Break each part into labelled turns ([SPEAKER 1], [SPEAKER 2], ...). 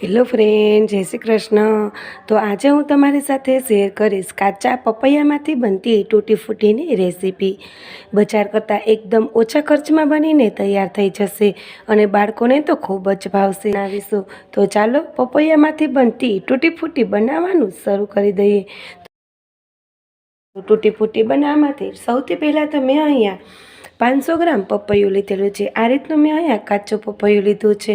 [SPEAKER 1] Hello friend, જય શ્રી કૃષ્ણ. તો આજે હું તમારી સાથે શેર કરીશ કાચા પપૈયામાંથી બનતી તૂટી ફૂટીની રેસીપી. બજાર કરતાં એકદમ ઓછા ખર્ચમાં બનીને તૈયાર થઈ જશે અને બાળકોને તો ખૂબ જ ભાવશે. આવીશું તો ચાલો પપૈયામાંથી બનતી તૂટી ફૂટી બનાવવાનું શરૂ કરી દઈએ. તૂટી ફૂટી બનાવવા માટે સૌથી પહેલાં તો મેં અહીંયા પાંચસો ગ્રામ પપૈયું લીધેલું છે. આ રીતનું મેં અહીંયા કાચું પપૈયું લીધું છે.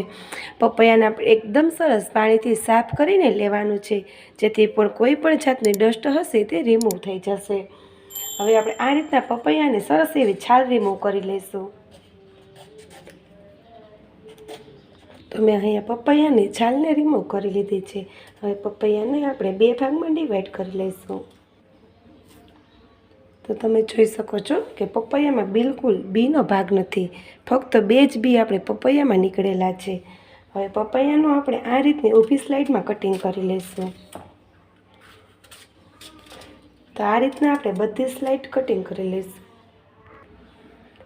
[SPEAKER 1] પપૈયાને આપણે એકદમ સરસ પાણીથી સાફ કરીને લેવાનું છે. જેથી પણ કોઈ પણ જાતની ડસ્ટ હશે તે રિમૂવ થઈ જશે. હવે આપણે આ રીતના પપૈયાને સરસ એવી છાલ રિમૂવ કરી લઈશું. તો મેં અહીંયા પપૈયાની છાલને રિમૂવ કરી લીધી છે. હવે પપૈયાને આપણે બે ભાગમાં ડિવાઈડ કરી લઈશું. તો તમે જોઈ શકો છો કે પપૈયામાં બિલકુલ બીનો ભાગ નથી. ફક્ત બે જ બી આપણે પપૈયામાં નીકળેલા છે. હવે પપૈયાનું આપણે આ રીતની ઊભી સ્લાઇડમાં કટિંગ કરી લઈશું. તો આ રીતના આપણે બધી સ્લાઇડ કટિંગ કરી લઈશું.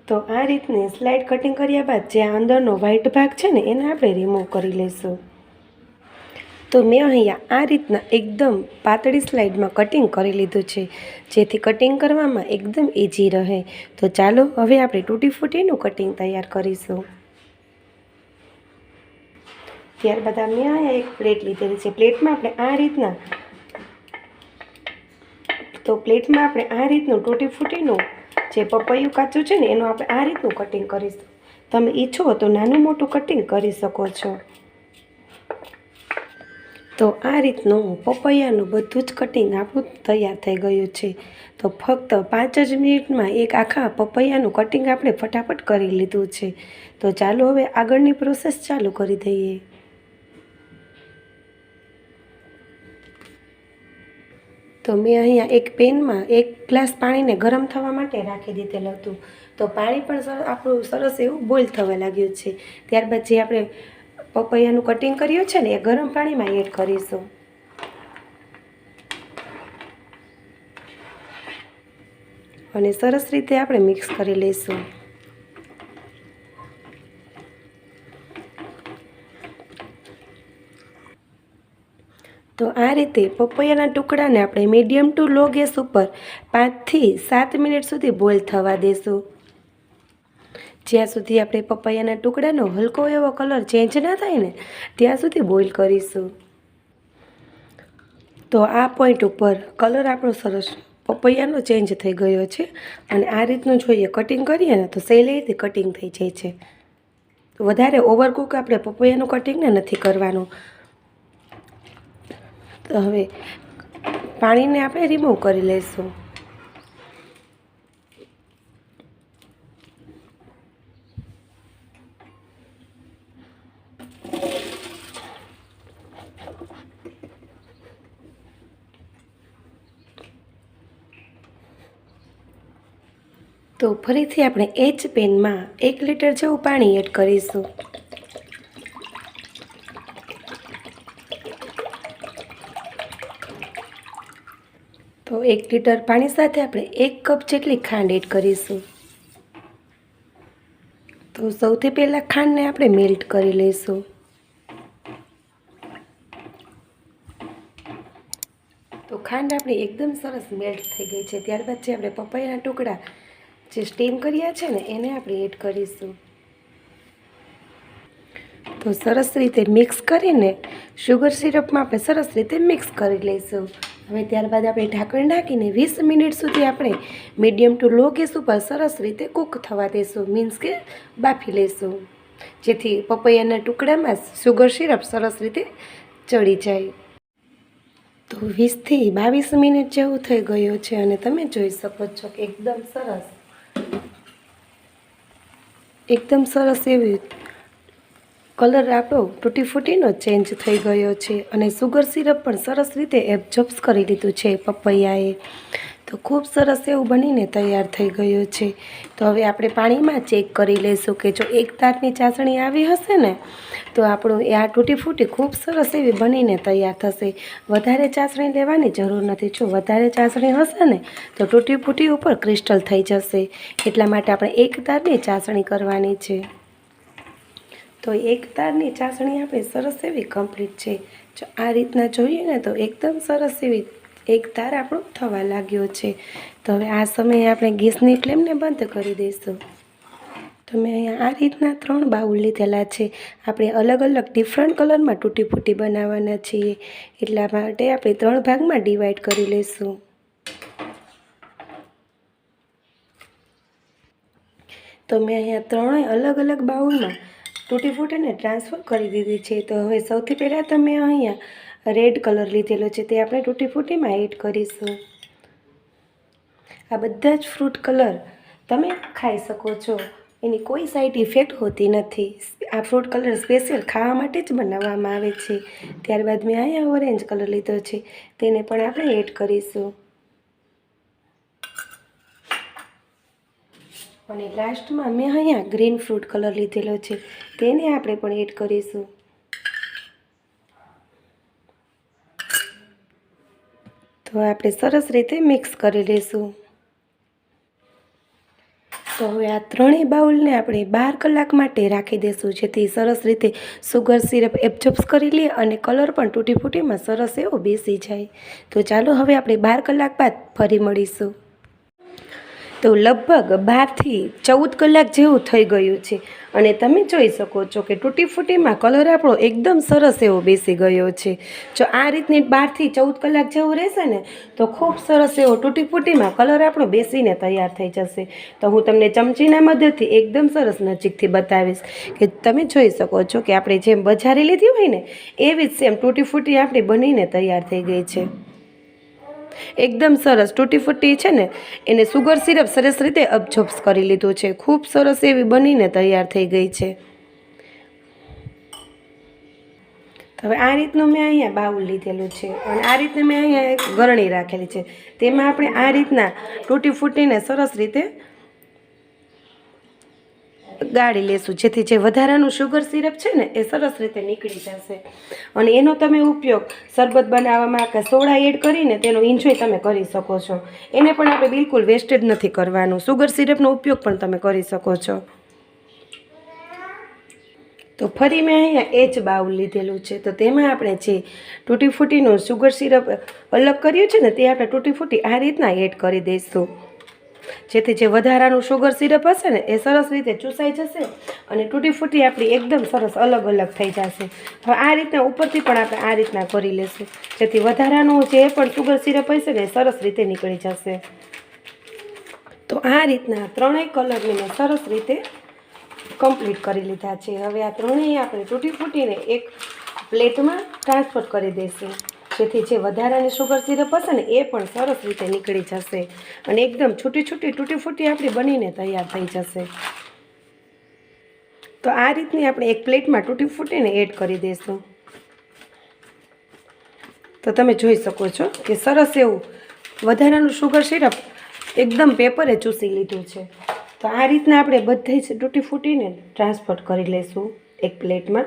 [SPEAKER 1] તો આ રીતની સ્લાઇડ કટિંગ કર્યા બાદ જે અંદરનો વ્હાઇટ ભાગ છે ને, એને આપણે રિમૂવ કરી લઈશું. તો મેં અહીંયા આ રીતના એકદમ પાતળી સ્લાઇડમાં કટિંગ કરી લીધું છે. જેથી કટિંગ કરવામાં એકદમ ઇઝી રહે. તો ચાલો હવે આપણે તૂટી ફૂટીનું કટિંગ તૈયાર કરીશું. ત્યારબાદ મેં અહીંયા એક પ્લેટ લીધેલી છે. પ્લેટમાં આપણે આ રીતના તો પ્લેટમાં આપણે આ રીતનું તૂટી ફૂટીનું જે પપૈયું કાચું છે ને, એનું આપણે આ રીતનું કટિંગ કરીશું. તમે ઈચ્છો તો નાનું મોટું કટિંગ કરી શકો છો. તો આ રીતનું પપૈયાનું બધું જ કટિંગ આપણું તૈયાર થઈ ગયું છે. તો ફક્ત પાંચ જ મિનિટમાં એક આખા પપૈયાનું કટિંગ આપણે ફટાફટ કરી લીધું છે. તો ચાલો હવે આગળની પ્રોસેસ ચાલુ કરી દઈએ. તો મેં અહીંયા એક પેનમાં એક ગ્લાસ પાણીને ગરમ થવા માટે રાખી દીધેલું હતું. તો પાણી પણ આપણું સરસ એવું બોઇલ થવા લાગ્યું છે. ત્યારબાદ જે આપણે પપૈયાનું કટિંગ કર્યું છે ને, એ ગરમ પાણીમાં એડ કરીશું. અને સરસ રીતે આપણે મિક્સ કરી લઈશું. તો આ રીતે પપૈયાના ટુકડાને આપણે મીડિયમ ટુ લો ગેસ ઉપર પાંચથી સાત મિનિટ સુધી બોઇલ થવા દઈશું જ્યાં સુધી આપણે પપૈયાના ટુકડાનો હલકો એવો કલર ચેન્જ ના થાય ને, ત્યાં સુધી બોઇલ કરીશું. તો આ પોઈન્ટ ઉપર કલર આપણો સરસ પપૈયાનો ચેન્જ થઈ ગયો છે અને આ રીતનું જોઈએ કટિંગ કરીએ ને, તો સહેલેથી કટિંગ થઈ જાય છે. વધારે ઓવરકુક આપણે પપૈયાનું કટિંગને નથી કરવાનું. તો હવે પાણીને આપણે રિમૂવ કરી લઈશું. તો ફરીથી આપણે એ જ પેનમાં એક લીટર જેવું પાણી એડ કરીશું. તો એક લીટર પાણી સાથે આપણે એક કપ જેટલી ખાંડ એડ કરીશું. તો સૌથી પહેલાં ખાંડને આપણે મેલ્ટ કરી લઈશું. તો ખાંડ આપણી એકદમ સરસ મેલ્ટ થઈ ગઈ છે. ત્યારબાદ જે આપણે પપૈયાના ટુકડા જે સ્ટીમ કર્યા છે ને, એને આપણે એડ કરીશું. તો સરસ રીતે મિક્સ કરીને શુગર સિરપમાં આપણે સરસ રીતે મિક્સ કરી લઈશું. હવે ત્યારબાદ આપણે ઢાંકણ ઢાંકીને વીસ મિનિટ સુધી આપણે મીડિયમ ટુ લો ગેસ ઉપર સરસ રીતે કૂક થવા દઈશું મીન્સ કે બાફી લઈશું. જેથી પપૈયાના ટુકડામાં શુગર સિરપ સરસ રીતે ચડી જાય. તો વીસથી બાવીસ મિનિટ જેવું થઈ ગયું છે અને તમે જોઈ શકો છો કે એકદમ સરસ. એકદમ સરસ એવી કલર આપણો તૂટી ફૂટીનો ચેન્જ થઈ ગયો છે. અને સુગર સિરપ પણ સરસ રીતે એબ્ઝોર્બ્સ કરી લીધું છે પપૈયાએ. તો ખૂબ સરસ એવું બનીને તૈયાર થઈ ગયું છે. તો હવે આપણે પાણીમાં ચેક કરી લઈશું કે જો એક તારની ચાસણી આવી હશે ને, તો આપણું એ આ તૂટી ફૂટી ખૂબ સરસ એવી બનીને તૈયાર થશે. વધારે ચાસણી લેવાની જરૂર નથી. જો વધારે ચાસણી હશે ને, તો તૂટી ફૂટી ઉપર ક્રિસ્ટલ થઈ જશે. એટલા માટે આપણે એક તારની ચાસણી કરવાની છે. તો એક તારની ચાસણી આપણે સરસ એવી કમ્પ્લીટ છે. જો આ રીતના જોઈએ ને, તો એકદમ સરસ એવી એક તાર આપણો થવા લાગ્યો છે. તો હવે આ સમયે આપણે ગેસની ફ્લેમને બંધ કરી દઈશું. તો મેં અહીંયા આ રીતના ત્રણ બાઉલ લીધેલા છે. આપણે અલગ અલગ ડિફરન્ટ કલરમાં તૂટી ફૂટી બનાવવાના છીએ. એટલા માટે આપણે ત્રણ ભાગમાં ડિવાઈડ કરી લઈશું. તો મેં અહીંયા ત્રણેય અલગ અલગ બાઉલમાં તૂટી ફૂટીને ટ્રાન્સફર કરી દીધી છે. તો હવે સૌથી પહેલાં તો મેં અહીંયા રેડ કલર લીધેલો છે તે આપણે તૂટી ફૂટીમાં એડ કરીશું. આ બધા જ ફ્રૂટ કલર તમે ખાઈ શકો છો. એની કોઈ સાઈડ ઇફેક્ટ હોતી નથી. આ ફ્રૂટ કલર સ્પેશિયલ ખાવા માટે જ બનાવવામાં આવે છે. ત્યારબાદ મેં અહીંયા ઓરેન્જ કલર લીધો છે. તેને પણ આપણે એડ કરીશું. અને લાસ્ટમાં મેં અહીંયા ગ્રીન ફ્રૂટ કલર લીધેલો છે. તેને આપણે પણ એડ કરીશું. તો આપણે સરસ રીતે મિક્સ કરી લઈશું તો હવે આ ત્રણેય બાઉલને આપણે બાર કલાક માટે રાખી દઈશું જેથી સરસ રીતે સુગર સિરપ એબ્ઝોર્બ્સ કરી લે અને કલર પણ તૂટી ફૂટીમાં સરસ એવો બેસી જાય. તો ચાલો હવે આપણે બાર કલાક બાદ ફરી મળીશું. તો લગભગ બારથી ચૌદ કલાક જેવું થઈ ગયું છે. અને તમે જોઈ શકો છો કે તૂટી ફૂટીમાં કલર આપણો એકદમ સરસ એવો બેસી ગયો છે. જો આ રીતની બારથી ચૌદ કલાક જેવું રહેશે ને, તો ખૂબ સરસ એવો તૂટી ફૂટીમાં કલર આપણો બેસીને તૈયાર થઈ જશે. તો હું તમને ચમચીના મદદથી એકદમ સરસ નજીકથી બતાવીશ કે તમે જોઈ શકો છો કે આપણે જેમ બજારી લીધી હોય ને, એવી જ સેમ તૂટી ફૂટી આપણી બનીને તૈયાર થઈ ગઈ છે. એકદમ સરસ. તૂટી ફૂટી છે ને, એને સુગર સિરપ સરસ રીતે અબઝોર્બ્સ કરી લીધું છે. ખૂબ સરસ એવી બનીને તૈયાર થઈ ગઈ છે. હવે આ રીતનું મેં અહીંયા બાઉલ લીધેલું છે અને આ રીતે મેં અહીંયા એક ગરણી રાખેલી છે. તેમાં આપણે આ રીતના તૂટી ફૂટીને સરસ રીતે ગાળી લેશું. જેથી જે વધારાનું શુગર સિરપ છે ને, એ સરસ રીતે નીકળી જશે. અને એનો તમે ઉપયોગ શરબત બનાવવામાં કે સોડા એડ કરીને તેનો એન્જોય તમે કરી શકો છો. એને પણ આપણે બિલકુલ વેસ્ટેજ નથી કરવાનું. શુગર સિરપનો ઉપયોગ પણ તમે કરી શકો છો. તો ફરી મેં અહીંયા એ જ બાઉલ લીધેલું છે. તો તેમાં આપણે જે તૂટી ફૂટીનું શુગર સિરપ અલગ કર્યું છે ને, તે આપણે તૂટી ફૂટી આ રીતના એડ કરી દઈશું. જેથી જે વધારાનું શુગર સિરપ હશે ને, એ સરસ રીતે ચૂસાઈ જશે અને તૂટી ફૂટી આપણી એકદમ સરસ અલગ અલગ થઈ જશે. હવે આ રીતના ઉપરથી પણ આપણે આ રીતના કરી લેશું. જેથી વધારાનું જે પણ શુગર સિરપ હશે ને, એ સરસ રીતે નીકળી જશે. તો આ રીતના ત્રણેય કલરને મેં સરસ રીતે કમ્પ્લીટ કરી લીધા છે. હવે આ ત્રણેય આપણે તૂટી ફૂટીને એક પ્લેટમાં ટ્રાન્સફર કરી દઈશું. જેથી જે વધારાની સુગર સિરપ હશે ને, એ પણ સરસ રીતે નીકળી જશે. અને એકદમ છૂટી છૂટી, તૂટી ફૂટી આપણી બનીને તૈયાર થઈ જશે. તો આ રીતની આપણે એક પ્લેટમાં તૂટી ફૂટીને એડ કરી દઈશું. તો તમે જોઈ શકો છો કે સરસ એવું વધારાનું સુગર સિરપ એકદમ પેપરે ચૂસી લીધું છે. તો આ રીતના આપણે બધી જ તૂટી ફૂટીને ટ્રાન્સફર કરી લઈશું એક પ્લેટમાં.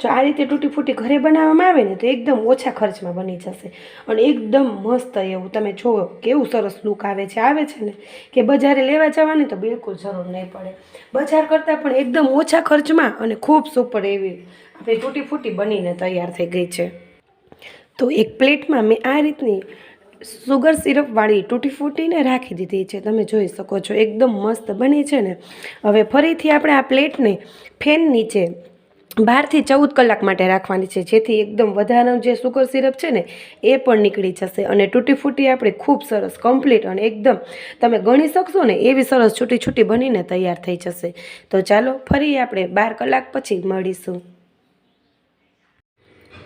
[SPEAKER 1] જો આ રીતે તૂટી ફૂટી ઘરે બનાવવામાં આવે ને તો એકદમ ઓછા ખર્ચમાં બની જશે. અને એકદમ મસ્ત એવું તમે જોવો કેવું સરસ લુક આવે છે આવે છે ને? કે બજારે લેવા જવાની તો બિલકુલ જરૂર નહીં પડે. બજાર કરતાં પણ એકદમ ઓછા ખર્ચમાં અને ખૂબ સુપર એવી આપણી તૂટી ફૂટી બનીને તૈયાર થઈ ગઈ છે. તો એક પ્લેટમાં મેં આ રીતની સુગર સિરપવાળી તૂટી ફૂટીને રાખી દીધી છે. તમે જોઈ શકો છો, એકદમ મસ્ત બની છે ને? હવે ફરીથી આપણે આ પ્લેટને ફેન નીચે બારથી ચૌદ કલાક માટે રાખવાની છે. જેથી એકદમ વધારાનું જે સુગર સિરપ છે ને, એ પણ નીકળી જશે. અને તૂટી ફૂટી આપણે ખૂબ સરસ કમ્પ્લીટ અને એકદમ તમે ગણી શકશો ને, એવી સરસ છૂટી છૂટી બનીને તૈયાર થઈ જશે. તો ચાલો, ફરી આપણે બાર કલાક પછી મળીશું.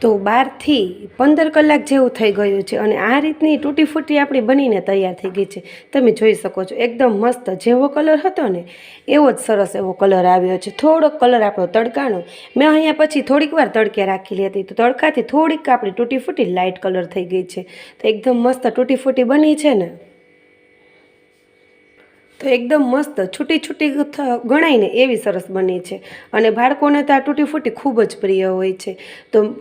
[SPEAKER 1] તો બારથી પંદર કલાક જેવું થઈ ગયું છે અને આ રીતની તૂટી ફૂટી આપણી બનીને તૈયાર થઈ ગઈ છે. તમે જોઈ શકો છો, એકદમ મસ્ત જેવો કલર હતો ને, એવો જ સરસ એવો કલર આવ્યો છે. થોડોક કલર આપણો તડકાનો. મેં અહીંયા પછી થોડીક વાર તડકે રાખેલી હતી. તો તડકાથી થોડીક આપણી તૂટી ફૂટી લાઇટ કલર થઈ ગઈ છે. તો એકદમ મસ્ત તૂટી ફૂટી બની છે ને. તો એકદમ મસ્ત છૂટી છૂટી ગણાય ને એવી સરસ બની છે. અને બાળકોને તો આ તૂટી ફૂટી ખૂબ જ પ્રિય હોય છે. તો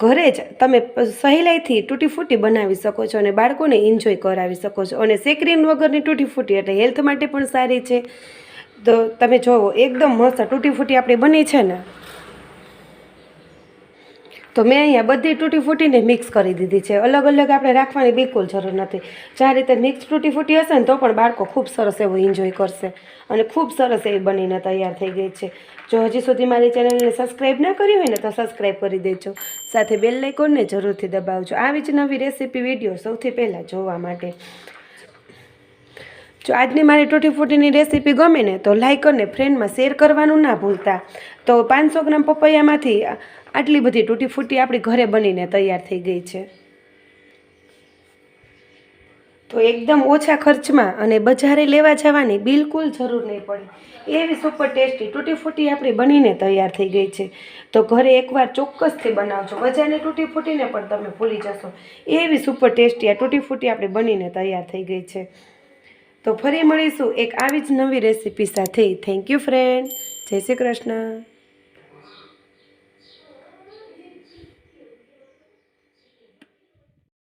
[SPEAKER 1] ઘરે જ તમે સહેલાઈથી તૂટી ફૂટી બનાવી શકો છો અને બાળકોને એન્જોય કરાવી શકો છો. અને સેક્રીન વગરની તૂટી ફૂટી એટલે હેલ્થ માટે પણ સારી છે. તો તમે જોવો, એકદમ મસ્ત તૂટી ફૂટી આપણી બની છે ને. તો મેં અહીંયા બધી તૂટી ફૂટીને મિક્સ કરી દીધી છે. અલગ અલગ આપણે રાખવાની બિલકુલ જરૂર નથી. જ્યાં રીતે મિક્સ તૂટી ફૂટી હશે ને તો પણ બાળકો ખૂબ સરસ એવું એન્જોય કરશે અને ખૂબ સરસ એવી બનીને તૈયાર થઈ ગઈ છે. જો હજી સુધી મારી ચેનલને સબસ્ક્રાઈબ ના કરી હોય ને તો સબસ્ક્રાઈબ કરી દેજો. સાથે બેલ લાઇકોનને જરૂરથી દબાવજો. આવી જ નવી રેસીપી વીડિયો સૌથી પહેલાં જોવા માટે. જો આજની મારી તૂટી ફૂટીની રેસીપી ગમે ને તો લાઇક અને ફ્રેન્ડમાં શેર કરવાનું ના ભૂલતા. તો પાંચસો ગ્રામ પપૈયામાંથી આટલી બધી તૂટી ફૂટી આપણી ઘરે બનીને તૈયાર થઈ ગઈ છે. તો એકદમ ઓછા ખર્ચમાં અને બજારે લેવા જવાની બિલકુલ જરૂર નહીં પડે. એવી સુપર ટેસ્ટી તૂટી ફૂટી આપણી બનીને તૈયાર થઈ ગઈ છે. તો ઘરે એકવાર ચોક્કસથી બનાવજો. બજારની તૂટી ફૂટીને પણ તમે ભૂલી જશો. એવી સુપર ટેસ્ટી આ તૂટી ફૂટી આપણી બનીને તૈયાર થઈ ગઈ છે. તો ફરી મળીશું એક આવી જ નવી રેસીપી સાથે. થેન્ક યુ ફ્રેન્ડ જય શ્રી કૃષ્ણ.